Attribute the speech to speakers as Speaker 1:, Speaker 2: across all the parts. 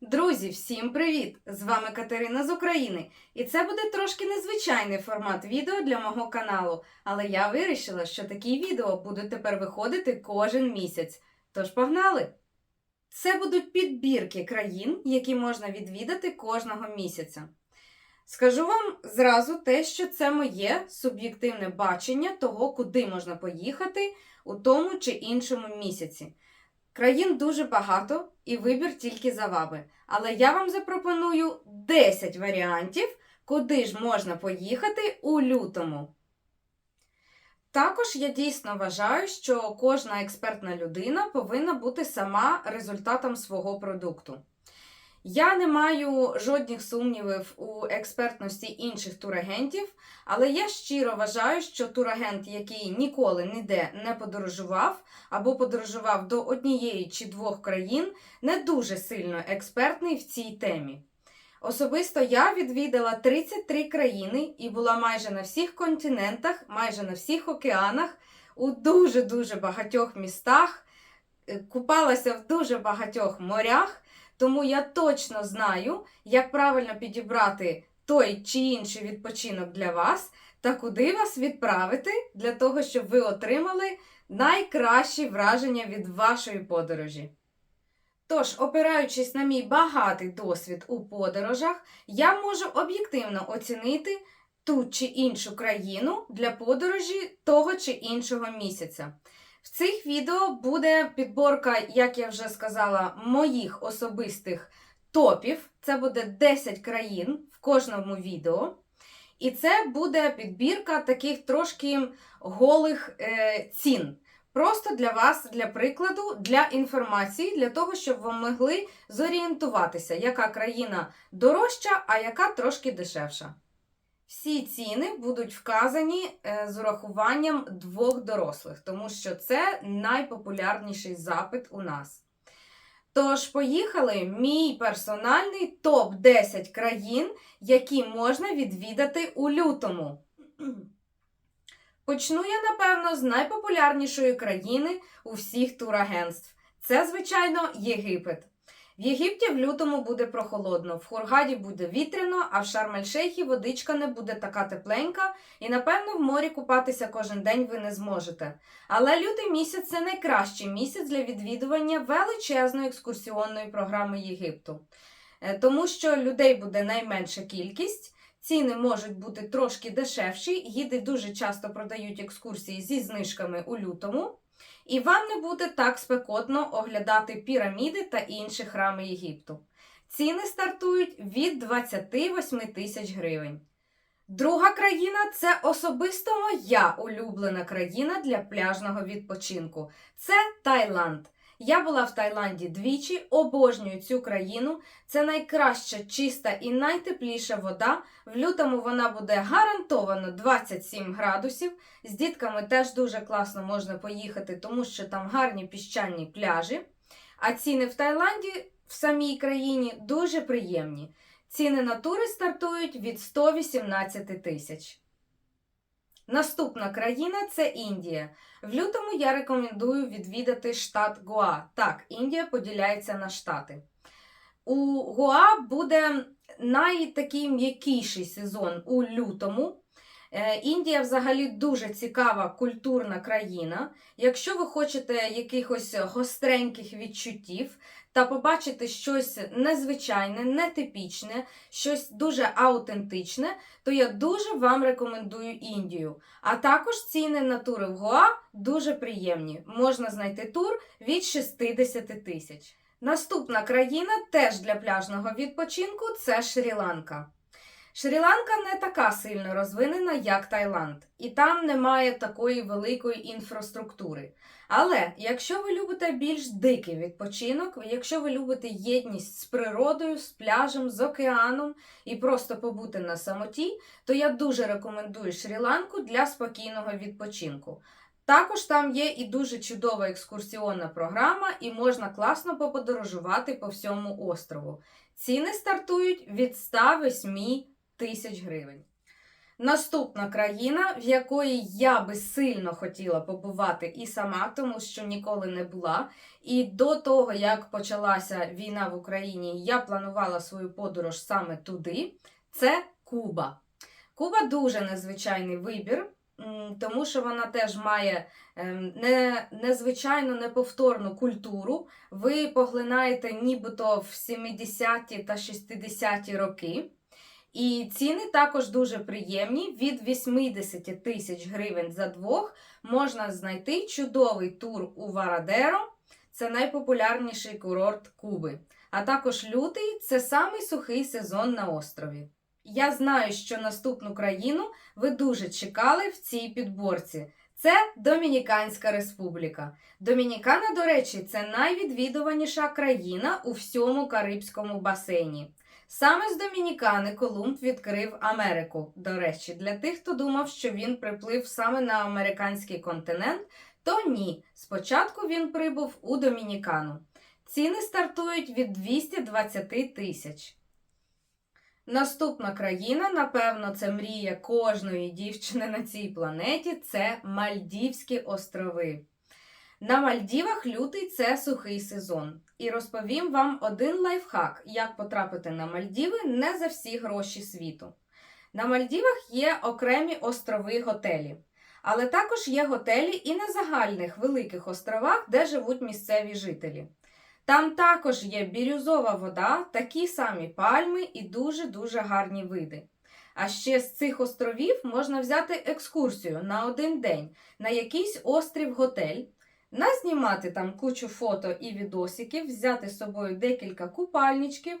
Speaker 1: Друзі, всім привіт! З вами Катерина з України, і це буде трошки незвичайний формат відео для мого каналу, але я вирішила, що такі відео будуть тепер виходити кожен місяць. Тож погнали! Це будуть підбірки країн, які можна відвідати кожного місяця. Скажу вам зразу те, що це моє суб'єктивне бачення того, куди можна поїхати у тому чи іншому місяці. Країн дуже багато, і вибір тільки за вами. Але я вам запропоную 10 варіантів, куди ж можна поїхати у лютому. Також я дійсно вважаю, що кожна експертна людина повинна бути сама результатом свого продукту. Я не маю жодних сумнівів у експертності інших турагентів, але я щиро вважаю, що турагент, який ніколи ніде не подорожував або подорожував до однієї чи двох країн, не дуже сильно експертний в цій темі. Особисто я відвідала 33 країни і була майже на всіх континентах, майже на всіх океанах, у дуже-дуже багатьох містах, е, купалася в дуже багатьох морях. Тому я точно знаю, як правильно підібрати той чи інший відпочинок для вас та куди вас відправити для того, щоб ви отримали найкращі враження від вашої подорожі. Тож, опираючись на мій багатий досвід у подорожах, я можу об'єктивно оцінити ту чи іншу країну для подорожі того чи іншого місяця. В цих відео буде підборка, як я вже сказала, моїх особистих топів. Це буде 10 країн в кожному відео. І це буде підбірка таких трошки голих е, цін. Просто для вас, для прикладу, для інформації, для того, щоб ви могли зорієнтуватися, яка країна дорожча, а яка трошки дешевша. Всі ціни будуть вказані е, з урахуванням двох дорослих, тому що це найпопулярніший запит у нас. Тож, поїхали мій персональний топ-10 країн, які можна відвідати у лютому. Почну я, напевно, з найпопулярнішої країни у всіх турагентств. Це, звичайно, Єгипет. В Єгипті в лютому буде прохолодно, в Хургаді буде вітряно, а в Шарм-ель-Шейхі водичка не буде така тепленька, і, напевно, в морі купатися кожен день ви не зможете. Але лютий місяць це найкращий місяць для відвідування величезної екскурсіонної програми Єгипту. Е, Тому що людей буде найменша кількість, ціни можуть бути трошки дешевші, гіди дуже часто продають екскурсії зі знижками у лютому. І вам не буде так спекотно оглядати піраміди та інші храми Єгипту. Ціни стартують від 28 тисяч гривень. Друга країна це особисто моя улюблена країна для пляжного відпочинку. Це Таїланд. Я була в Таїланді двічі, обожнюю цю країну. Це найкраща, чиста і найтепліша вода. В лютому вона буде гарантовано 27 градусів. З дітками теж дуже класно можна поїхати, тому що там гарні піщані пляжі. А ціни в Таїланді в самій країні дуже приємні. Ціни на тури стартують від 118 тисяч. Наступна країна це Індія. В лютому я рекомендую відвідати штат Гоа. Так, Індія поділяється на штати. У Гоа буде найтакий м'якіший сезон у лютому. Е, Індія взагалі дуже цікава культурна країна. Якщо ви хочете якихось гостреньких відчуттів та побачити щось незвичайне, нетипічне, щось дуже аутентичне, то я дуже вам рекомендую Індію. А також ціни на тури в Гоа дуже приємні. Можна знайти тур від 60 тисяч. Наступна країна теж для пляжного відпочинку це Шрі-Ланка. Шрі-Ланка не така сильно розвинена, як Таїланд, і там немає такої великої інфраструктури. Але якщо ви любите більш дикий відпочинок, якщо ви любите єдність з природою, з пляжем, з океаном і просто побути на самоті, то я дуже рекомендую Шрі-Ланку для спокійного відпочинку. Також там є і дуже чудова екскурсіонна програма, і можна класно поподорожувати по всьому острову. Ціни стартують від 108 тисяч гривень. Наступна країна, в якої я би сильно хотіла побувати і сама, тому що ніколи не була. І до того, як почалася війна в Україні, я планувала свою подорож саме туди. Це Куба. Куба дуже незвичайний вибір, тому що вона теж має ем, не, незвичайну неповторну культуру. Ви поглинаєте нібито в 70-ті та 60-ті роки. І ціни також дуже приємні. Від 80 тисяч гривень за двох можна знайти чудовий тур у Варадеро. Це найпопулярніший курорт Куби. А також лютий це самий сухий сезон на острові. Я знаю, що наступну країну ви дуже чекали в цій підборці. Це Домініканська Республіка. Домінікана, до речі, це найвідвідуваніша країна у всьому Карибському басейні. Саме з Домінікани Колумб відкрив Америку. До речі, для тих, хто думав, що він приплив саме на американський континент, то ні. Спочатку він прибув у Домінікану. Ціни стартують від 220 тисяч. Наступна країна, напевно, це мрія кожної дівчини на цій планеті це Мальдівські острови. На Мальдівах лютий це сухий сезон. І розповім вам один лайфхак, як потрапити на Мальдіви не за всі гроші світу. На Мальдівах є окремі острови готелі, але також є готелі і на загальних великих островах, де живуть місцеві жителі. Там також є бірюзова вода, такі самі пальми і дуже-дуже гарні види. А ще з цих островів можна взяти екскурсію на один день на якийсь острів-готель, назнімати там кучу фото і відосиків, взяти з собою декілька купальничків,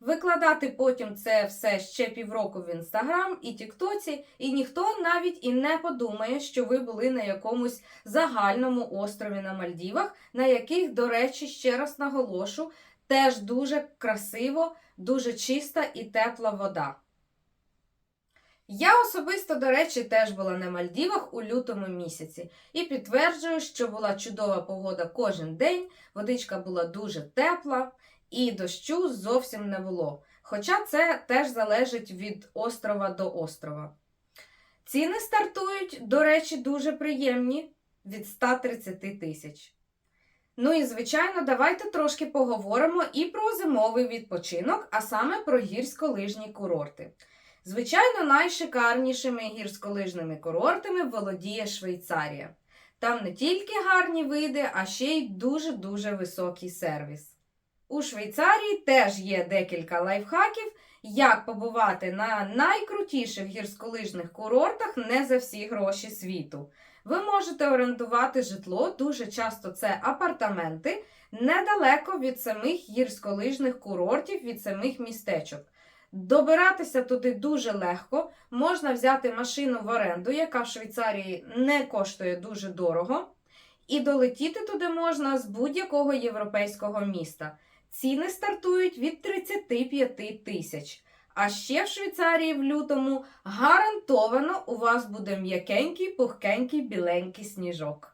Speaker 1: викладати потім це все ще півроку в інстаграм і Тіктоці, і ніхто навіть і не подумає, що ви були на якомусь загальному острові на Мальдівах, на яких, до речі, ще раз наголошу, теж дуже красиво, дуже чиста і тепла вода. Я особисто, до речі, теж була на Мальдівах у лютому місяці і підтверджую, що була чудова погода кожен день, водичка була дуже тепла і дощу зовсім не було. Хоча це теж залежить від острова до острова. Ціни стартують, до речі, дуже приємні від 130 тисяч. Ну і, звичайно, давайте трошки поговоримо і про зимовий відпочинок, а саме про гірськолижні курорти. Звичайно, найшикарнішими гірськолижними курортами володіє Швейцарія. Там не тільки гарні види, а ще й дуже-дуже високий сервіс. У Швейцарії теж є декілька лайфхаків, як побувати на найкрутіших гірськолижних курортах не за всі гроші світу. Ви можете орендувати житло, дуже часто це апартаменти, недалеко від самих гірськолижних курортів, від самих містечок. Добиратися туди дуже легко. Можна взяти машину в оренду, яка в Швейцарії не коштує дуже дорого. І долетіти туди можна з будь-якого європейського міста. Ціни стартують від 35 тисяч. А ще в Швейцарії в лютому гарантовано у вас буде м'якенький, пухкенький, біленький сніжок.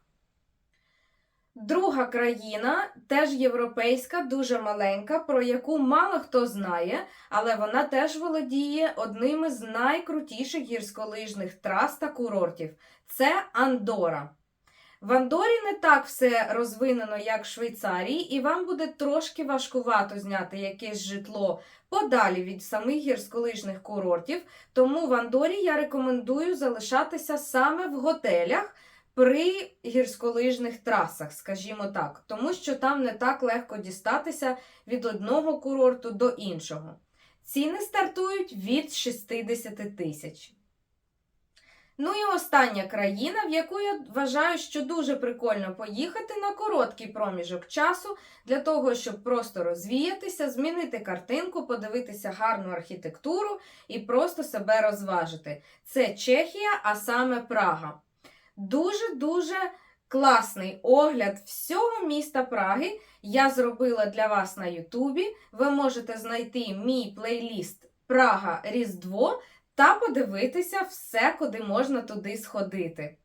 Speaker 1: Друга країна, теж європейська, дуже маленька, про яку мало хто знає, але вона теж володіє одним із найкрутіших гірськолижних трас та курортів це Андора. В Андорі не так все розвинено, як в Швейцарії, і вам буде трошки важкувато зняти якесь житло подалі від самих гірськолижних курортів. Тому в Андорі я рекомендую залишатися саме в готелях при гірськолижних трасах, скажімо так, тому що там не так легко дістатися від одного курорту до іншого. Ціни стартують від 60 тисяч. Ну і остання країна, в яку я вважаю, що дуже прикольно поїхати на короткий проміжок часу для того, щоб просто розвіятися, змінити картинку, подивитися гарну архітектуру і просто себе розважити. Це Чехія, а саме Прага. Дуже-дуже класний огляд всього міста Праги. Я зробила для вас на Ютубі. Ви можете знайти мій плейліст Прага Різдво та подивитися все, куди можна туди сходити.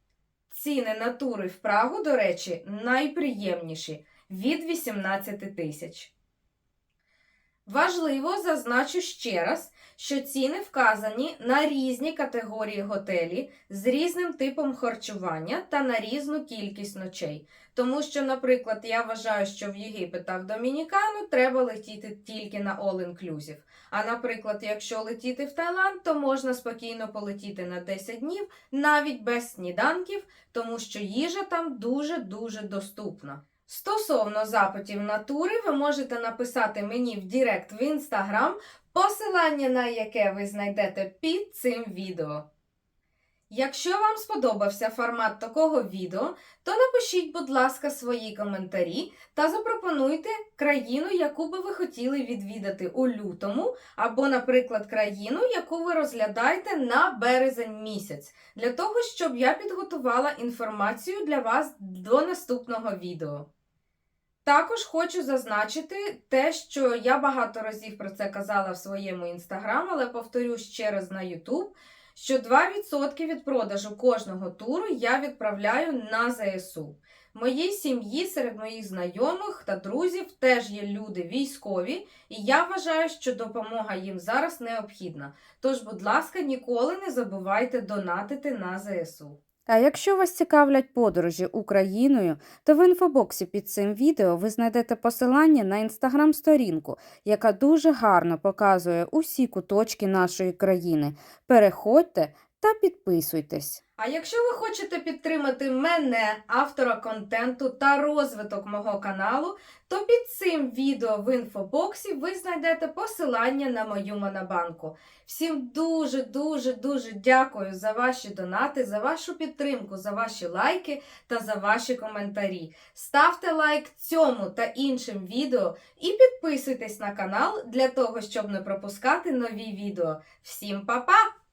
Speaker 1: Ціни на тури в Прагу, до речі, найприємніші від 18 тисяч. Важливо зазначу ще раз, що ціни вказані на різні категорії готелі з різним типом харчування та на різну кількість ночей. Тому що, наприклад, я вважаю, що в Єгипет та в Домінікану треба летіти тільки на all-inclusive. А наприклад, якщо летіти в Таїланд, то можна спокійно полетіти на 10 днів навіть без сніданків, тому що їжа там дуже-дуже доступна. Стосовно запитів на тури, ви можете написати мені в Директ в Інстаграм, посилання на яке ви знайдете під цим відео. Якщо вам сподобався формат такого відео, то напишіть, будь ласка, свої коментарі та запропонуйте країну, яку би ви хотіли відвідати у лютому, або, наприклад, країну, яку ви розглядаєте на березень місяць, для того, щоб я підготувала інформацію для вас до наступного відео. Також хочу зазначити те, що я багато разів про це казала в своєму інстаграм, але повторю ще раз на YouTube, що 2% від продажу кожного туру я відправляю на ЗСУ. В моїй сім'ї серед моїх знайомих та друзів теж є люди військові, і я вважаю, що допомога їм зараз необхідна. Тож, будь ласка, ніколи не забувайте донатити на ЗСУ.
Speaker 2: А якщо вас цікавлять подорожі Україною, то в інфобоксі під цим відео ви знайдете посилання на інстаграм-сторінку, яка дуже гарно показує усі куточки нашої країни. Переходьте та підписуйтесь.
Speaker 1: А якщо ви хочете підтримати мене, автора контенту та розвиток мого каналу, то під цим відео в інфобоксі ви знайдете посилання на мою монобанку. Всім дуже, дуже, дуже дякую за ваші донати, за вашу підтримку, за ваші лайки та за ваші коментарі. Ставте лайк цьому та іншим відео і підписуйтесь на канал для того, щоб не пропускати нові відео. Всім па-па!